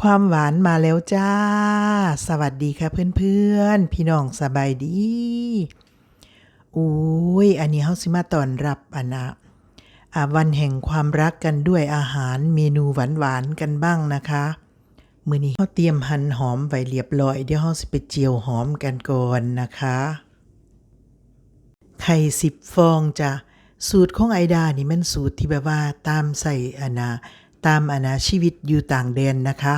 ความหวานมาแล้วจ้า สวัสดีค่ะเพื่อนๆ พี่น้องสบายดีอุ้ยอันนี้เฮาสิมาต้อนรับอันนะอ่าวันแห่งความรักกันด้วยอาหารเมนูหวานๆกันบ้างนะคะมื้อนี้เฮาเตรียมหั่นหอมไว้เรียบร้อยเดี๋ยวเฮาสิไปเจียวหอมกันก่อนนะคะไข่สิบฟองจ้ะสูตรของไอดานี่มันสูตรที่แบบว่าตามใส่อนา ตามอานาชีวิตอยู่ต่างแดนนะคะ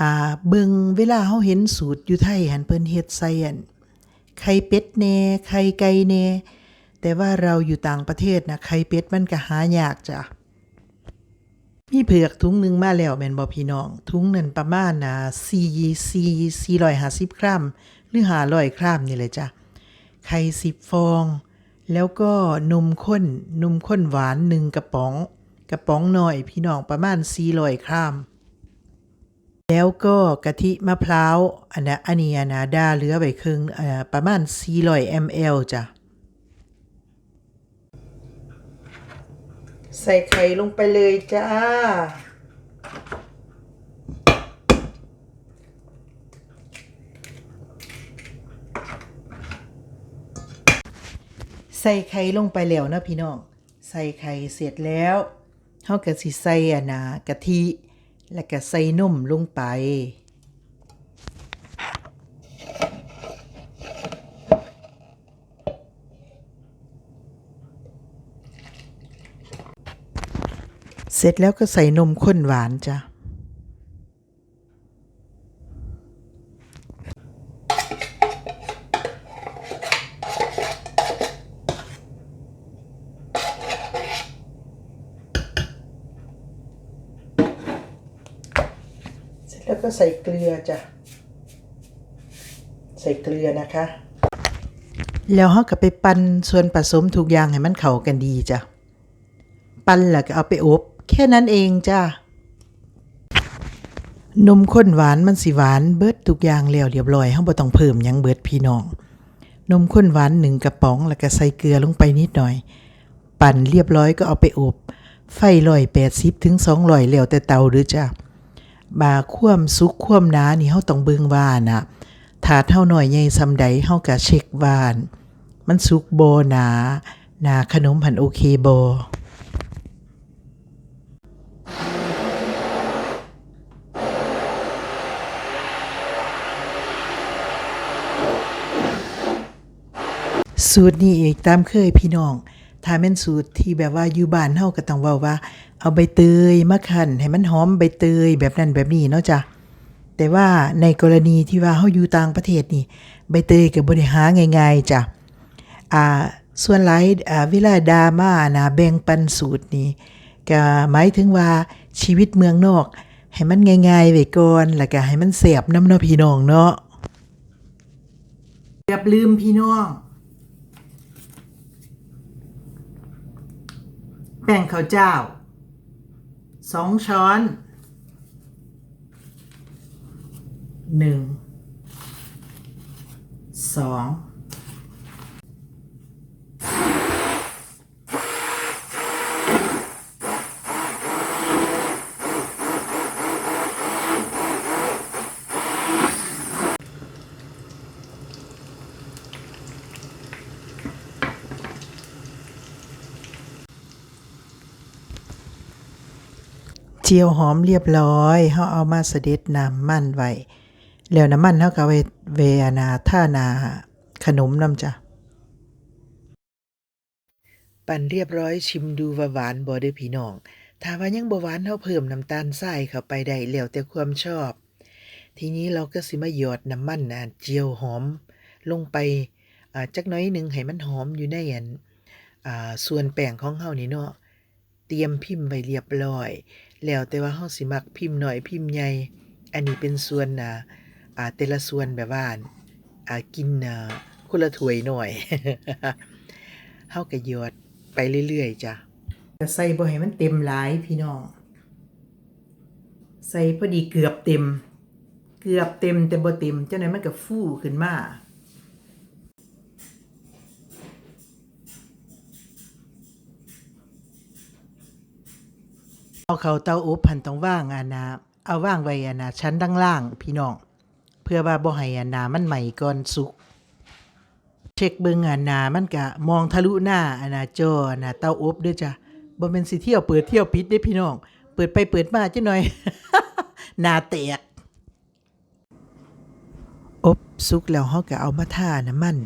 อ่าเบิงเวลาเฮาเห็นสูตรอยู่ไทยหันเพิ่นเฮ็ดใส่อันไข่เป็ดแน่ไข่ไก่แน่แต่ว่าเราอยู่ต่างประเทศนะไข่เป็ดมันก็หายากจ้ะมีเผือกถุงหนึ่งมาแล้วแม่นบ่พี่น้องถุงนั้นประมาณน่ะ4 4 450กรัมหรือ500กรัมนี่เลยจ้ะไข่สิบฟอง แล้วก็นมข้นนมข้นหวานหนึ่งกระป๋อง กระป๋องหน่อยพี่น้องประมาณ400กรัมแล้วก็กะทิมะพร้าวอันนะอันนี้นะดาเหลือไว้ครึ่งประมาณ400 ml จ้ะ ใส่ไข่ลงไปเลยจ้า ใส่ไข่ลงไปแล้วนะพี่น้อง ใส่ไข่เสร็จแล้ว เฮาก็สิใส่อันนะกะทิ แล้วก็ใส่นมลงไป เสร็จแล้วก็ใส่นมข้นหวานจ้ะ เสร็จแล้วก็ใส่เกลือจ้ะ ใส่เกลือนะคะ แล้วเราก็ไปปั่นส่วนผสมทุกอย่างให้มันเข้ากันดีจ้ะ ปั่นแล้วก็เอาไปอบ แค่นั้นเองจ้ะ นมข้นหวานมันสิหวานเบิดทุกอย่างแล้วเรียบร้อยเฮาบ่ต้องเพิ่มยังเบิดพี่น้อง นมข้นหวานหนึ่งกระป๋องแล้วก็ใส่เกลือลงไปนิดหน่อย ปั่นเรียบร้อยก็เอาไปอบไฟ180ถึง200แล้วแต่เตาเด้อจ้ะ บาความสุกความหนานี่เฮาต้องเบิ่งว่าน่ะถ้าเท่าน้อยใหญ่ซำใดเฮาก็เช็คว่าน มันสุกบ่หนาหนาขนมหันโอเคบ่สูตรนี้อีกตามเคยพี่น้อง ถ้าแม่นสูตรที่แบบว่าอยู่บ้านเฮาก็ต้องเว้าว่า เอาใบเตยมาคั่นให้มันหอมใบเตยแบบนั้นแบบนี้เนาะจ้ะแต่ว่าในกรณีที่ว่าเฮาอยู่ต่างประเทศนี่ ใบเตยก็บ่ได้หาง่ายๆจ้ะอ่าส่วนหลายอ่าเวลาดราม่านะแบ่งปันสูตรนี่ก็หมายถึงว่าชีวิตเมืองนอก ให้มันง่ายๆไว้ก่อนแล้วก็ให้มันแซ่บน้ำเนาะพี่น้องเนาะเกือบลืมพี่น้อง แป้งข้าวเจ้า 2 ช้อน 1 2 เจียวหอมเรียบร้อยเฮาเอามาเสด็จน้ำมันไว้แล้วน้ำมันเฮาก็เอาไว้เวอานาท่านาขนมน้ำจ้ะปั่นเรียบร้อยชิมดูว่าหวานบ่เด้พี่น้อง ถ้าว่ายังบ่หวานเฮาเพิ่มน้ำตาลทรายเข้าไปได้แล้วแต่ความชอบ ทีนี้เราก็สิมาหยอดน้ำมันนะเจียวหอมลงไปอ่าจักน้อยหนึงให้มันหอมอยู่ในอันอ่าส่วนแป้งของเฮานี่เนาะ เตรียมพิมพ์ไว้เรียบร้อย แล้วแต่ว่าเฮาสิมักพิมพ์น้อยพิมพ์ใหญ่อันนี้เป็นส่วนน่ะอ่าแต่ละส่วนแบบว่าอ่ากินน่ะคนละถ้วยหน่อยเฮาก็หยอดไปเรื่อยๆจ้ะก็ใส่บ่ให้มันเต็มหลายพี่น้อง ใส่พอดีเกือบเต็ม เกือบเต็มแต่บ่เต็มจังได๋มันก็ฟูขึ้นมา เอาเขาเตาอบหันต้องว่างอานาเอาว่างไว้อะนะชั้นดังล่างพี่น้อง เพื่อว่าบ่ให้อะนามันใหม่ก่อนสุก เช็คเบิ่งอะนามันก็มองทะลุหน้าอะนะจออะนะเตาอบเด้อจ้ะบ่แม่นสิเที่ยวเปิดเที่ยวปิดเด้พี่น้อง เปิดไปเปิดมาจังหน่อยหน้าแตกอบสุกแล้วเฮาก็เอามาทาน้ำมัน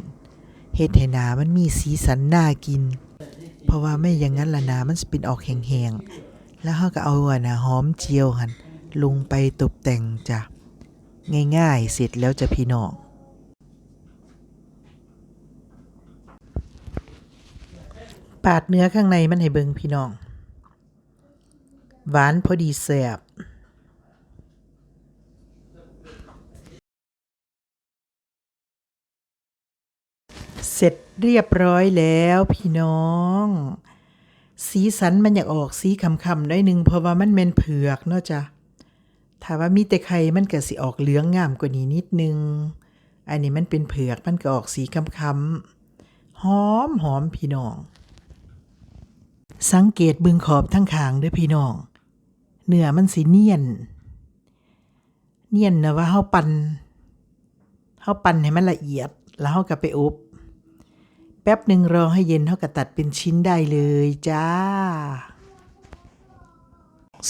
เฮ็ดให้นามันมีสีสันน่ากิน เพราะว่าไม่อย่างนั้นละนามันสิเป็นออกแห้งๆ แล้วเฮาก็เอาอะนะหอมเจียวหันลงไปตกแต่งจ้ะง่ายๆเสร็จแล้วจะพี่น้องปาดเนื้อข้างในมันให้เบิงพี่น้อง หวานพอดีแซ่บเสร็จเรียบร้อยแล้วพี่น้อง สีสันมันอยากออกสีคำๆได้หนึ่งเพราะว่ามันเป็นเผือกเนาะจ้ะถ้าว่ามีแต่ไข่มันก็สิออกเหลืองงามกว่านี้นิดนึง อันนี้มันเป็นเผือกมันก็ออกสีค้ำๆหอมหอมพี่น้อง สังเกตบึงขอบทั้งขางด้วยพี่น้อง เนื้อมันสีเนียน เนียนนะว่าเฮาปันเฮาปันให้มันละเอียดแล้วเฮาก็ไปอบ แป๊บหนึ่งรอให้เย็นเฮาก็ตัดเป็นชิ้นได้เลยจ้า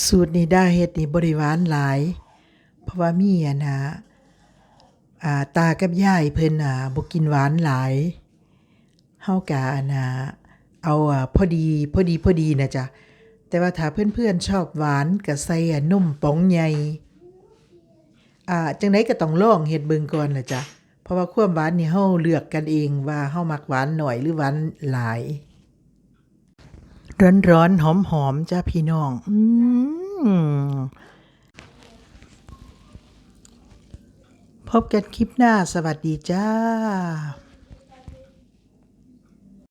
สูตรนี้ได้เฮ็ดนี่บริวานหลาย เพราะว่ามีอะนะอ่าตากับยายเพิ่นอ่าบ่กินหวานหลายเฮากะอะนะเอาอ่าพอดีพอดีพอดีนะจ๊ะแต่ว่าถ้าเพื่อนๆชอบหวานก็ใส่อะนมป๋องใหญ่อ่าจังไดก็ต้องลองเฮ็ดเบิ่งก่อนล่ะจ้ะ ราะว่าความหวานนี่เฮาเลือกกันเองว่าเฮามักหวานหน่อยหรือหวานหลาย ร้อนๆหอมๆจ้าพี่น้อง อืมพบกันคลิปหน้าสวัสดีจ้า